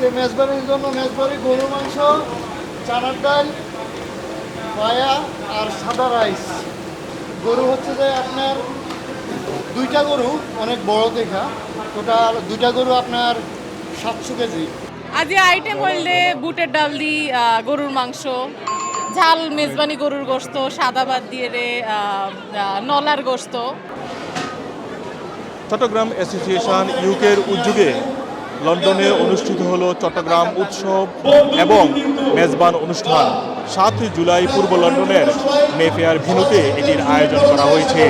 আজকে মেজবানির জন্য মেজবানি গরু মাংস চানার ডাল পায়া আর সাদা রাইস। গরু হচ্ছে যে আপনার দুইটা গরু অনেক বড় দেখা। টোটাল দুইটা গরু আপনার সাতশো কেজি। আজি আইটেম হইলে বুটের ডাল দি গরুর মাংস ঝাল মেজবানি গরুর গোস্ত সাদা ভাত দিয়ে রে নলার গোস্ত চট্টগ্রাম অ্যাসোসিয়েশন ইউকের উদ্যোগে লন্ডনে অনুষ্ঠিত হল চট্টগ্রাম উৎসব এবং মেজবান অনুষ্ঠান। সাত জুলাই পূর্ব লন্ডনের মেফেয়ার ভেনুতে এটির আয়োজন করা হয়েছে।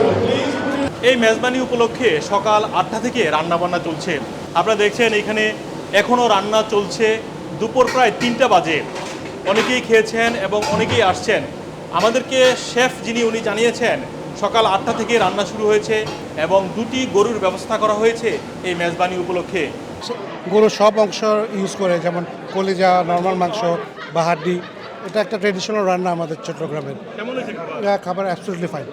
এই মেজবানি উপলক্ষে সকাল আটটা থেকে রান্নাবান্না চলছে। আপনারা দেখছেন এখানে এখনও রান্না চলছে। দুপুর প্রায় তিনটা বাজে। অনেকেই খেয়েছেন এবং অনেকেই আসছেন। আমাদেরকে শেফ যিনি, উনি জানিয়েছেন, সকাল আটটা থেকে রান্না শুরু হয়েছে এবং দুটি গরুর ব্যবস্থা করা হয়েছে এই মেজবানি উপলক্ষে। গরুর সব অংশ ইউজ করে যেমন কলিজা নর্মাল মাংস বা হাড্ডি এটা একটা ট্রেডিশনাল রান্না আমাদের চট্টগ্রামের। খাবার? অ্যাবসলিউটলি ফাইন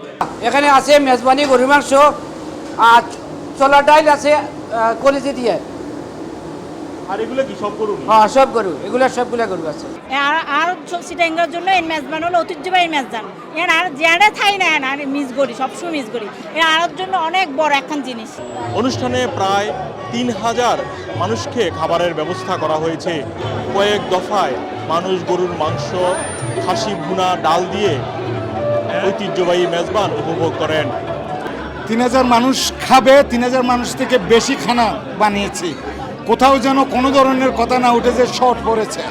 এখানে আছে মেজবানি গরুর মাংস আর চলা ডাইল আছে কলিজি দিয়ে। আর এগুলো কি সব গরু হ্যাঁ সব গরু। এগুলো সবগুলা গরু আছে। আর আর সিটাঙ্গার জন্য এই মেজবান হলো ঐতিহ্যবাহী মেজবান এর আর থাই না আর মিস করি সবসময় মিস করি। এর আর জন্য অনেক বড় একখান জিনিস। অনুষ্ঠানে প্রায় তিন হাজার মানুষকে খাবারের ব্যবস্থা করা হয়েছে। কয়েক দফায় মানুষ গরুর মাংস খাসি ভুনা ডাল দিয়ে ঐতিহ্যবাহী মেজবান উপভোগ করেন। তিন হাজার মানুষ খাবে তিন হাজার মানুষ থেকে বেশি খানা বানিয়েছি। কোথাও যেন কোনো ধরনের কথা না উঠে যে শর্ট পড়েছে।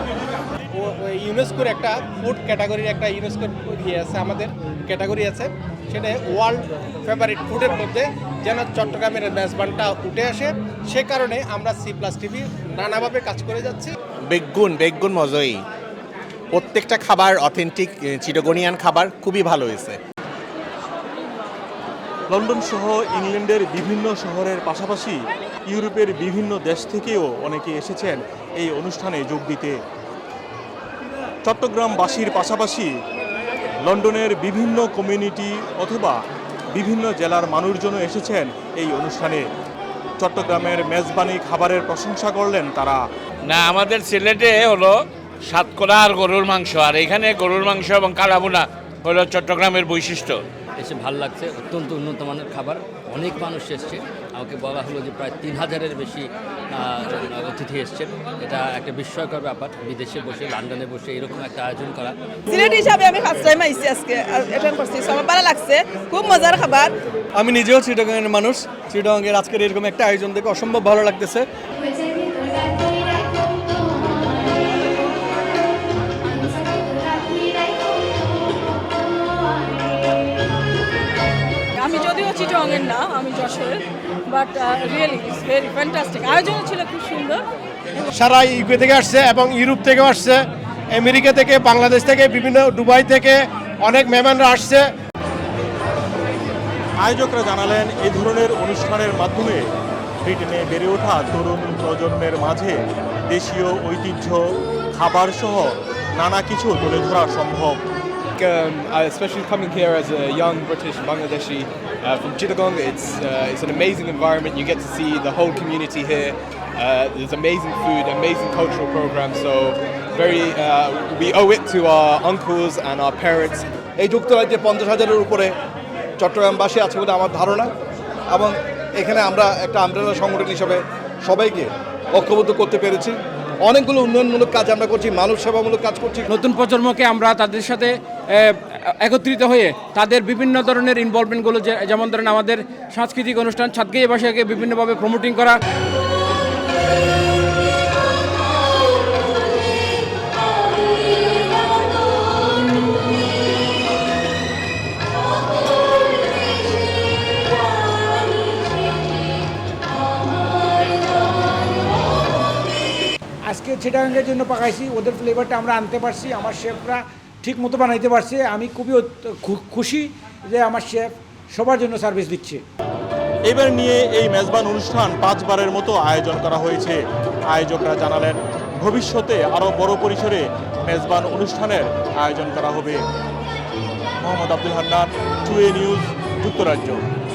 ইউনেস্কোর একটা ফুড ক্যাটাগরির একটা ইউনেস্কোর ইয়ে আছে আমাদের ক্যাটাগরি আছে। সেটা ওয়ার্ল্ড ফেভারিট ফুডের মধ্যে যেন চট্টগ্রামের মেজবানটা উঠে আসে। সে কারণে আমরা সি প্লাস টিভি নানাভাবে কাজ করে যাচ্ছি। বেগুন বেগুন মজই প্রত্যেকটা খাবার অথেন্টিক চিরগনিয়ান খাবার খুবই ভালো হয়েছে। লন্ডন সহ ইংল্যান্ডের বিভিন্ন শহরের পাশাপাশি ইউরোপের বিভিন্ন দেশ থেকেও অনেকে এসেছেন এই অনুষ্ঠানে যোগ দিতে। চট্টগ্রামবাসীর পাশাপাশি লন্ডনের বিভিন্ন কমিউনিটি অথবা বিভিন্ন জেলার মানুষজনও এসেছেন এই অনুষ্ঠানে। চট্টগ্রামের মেজবানি খাবারের প্রশংসা করলেন তারা। না আমাদের সিলেটে হলো সাতকরা আর গরুর মাংস আর এখানে গরুর মাংস এবং কালাবুনা হলো চট্টগ্রামের বৈশিষ্ট্য। এসে ভালো লাগছে অত্যন্ত উন্নত মানের খাবার অনেক মানুষ এসছে। আমাকে বলা হলো যে প্রায় তিন হাজারের বেশি অতিথি এসছেন। এটা একটা বিস্ময়কর ব্যাপার। বিদেশে বসে লন্ডনে বসে এরকম একটা আয়োজন করা। সিলেট হিসাবে আমি ফার্স্ট টাইম আইসি আজকে অ্যাটেন্ড করছি। সবার ভালো লাগছে। খুব মজার খাবার। আমি নিজেও চিটগঙ্গের মানুষ। চিটগঙ্গের আজকের এরকম একটা আয়োজন দেখে অসম্ভব ভালো লাগতেছে। But really it's very fantastic আয়োজন ছিল খুব সুন্দর। সারা ইউকে থেকে আসছে এবং ইউরোপ থেকেও আসছে আমেরিকা থেকে বাংলাদেশ থেকে বিভিন্ন দুবাই থেকে অনেক মেহমানরা আসছে। আয়োজকরা জানালেন এই ধরনের অনুষ্ঠানের মাধ্যমে ব্রিটেনে বেড়ে ওঠা তরুণ প্রজন্মের মাঝে দেশীয় ঐতিহ্য খাবার সহ নানা কিছু তুলে ধরা সম্ভব। um, especially coming here as a young British Bangladeshi uh, from Chittagong. It's uh, it's an amazing environment. You get to see the whole community here. Uh, there's amazing food, amazing cultural programs. So very, uh, we owe it to our uncles and our parents. এই যুক্তরাজ্যে পঞ্চাশ হাজারের উপরে চট্টগ্রামবাসী আছে বলে আমার ধারণা এবং এখানে আমরা একটা আমব্রেলা সংগঠন হিসাবে সবাইকে ঐক্যবদ্ধ করতে পেরেছি অনেকগুলো উন্নয়নমূলক কাজ আমরা করছি, মানব সেবামূলক কাজ করছি। নতুন প্রজন্মকে আমরা তাদের সাথে একত্রিত হয়ে তাদের বিভিন্ন ধরনের ইনভলভমেন্টগুলো যেমন ধরেন আমাদের সাংস্কৃতিক অনুষ্ঠান ছাত্রী ভাষাকে বিভিন্নভাবে প্রমোটিং করা। চিটাগাঙ্গের জন্য পাকাইছি, ওদের ফ্লেভারটা আমরা আনতে পারছি, আমার শেফরা ঠিক মতো বানাইতে পারছে। আমি খুবই খুশি যে আমার শেফ সবার জন্য সার্ভিস দিচ্ছে। এবার নিয়ে এই মেজবান অনুষ্ঠান পাঁচবারের মতো আয়োজন করা হয়েছে। আয়োজকরা জানালেন, ভবিষ্যতে আরও বড় পরিসরে মেজবান অনুষ্ঠানের আয়োজন করা হবে। Mohammad Abdul Hannan to A news, যুক্তরাজ্য।